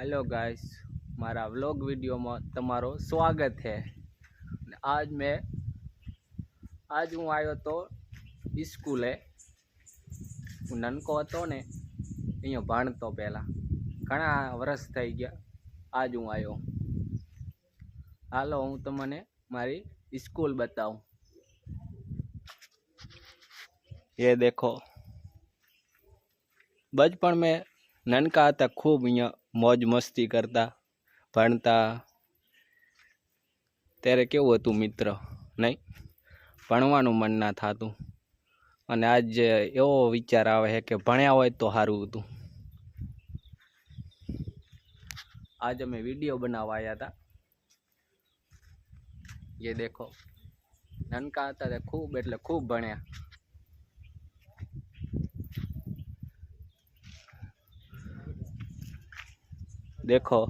Hello guys મારા vlog વિડીયોમાં તમારો સ્વાગત છે. આજ મેં, આજ હું આવ્યો હતો સ્કૂલે હું નનકો હતો ને, અહીંયા ભણતો પહેલાં. ઘણા વરસ થઈ ગયા આજ હું આવ્યો હાલો, હું તમને મારી સ્કૂલ બતાવું. એ દેખો. બચપણ મેં નનકા હતા ખૂબ અહીંયા મોજ મસ્તી કરતા, ભણતા. ત્યારે કેવું હતું મિત્ર, નહીં? ભણવાનું મન ના થતું. અને આજે એવો વિચાર આવે છે કે ભણ્યા હોય તો સારું હતું. આજ અમે વીડિયો બનાવવા આવ્યા હતા એ દેખો, નનકા હતા તે ખૂબ એટલે ખૂબ ભણ્યા. देखो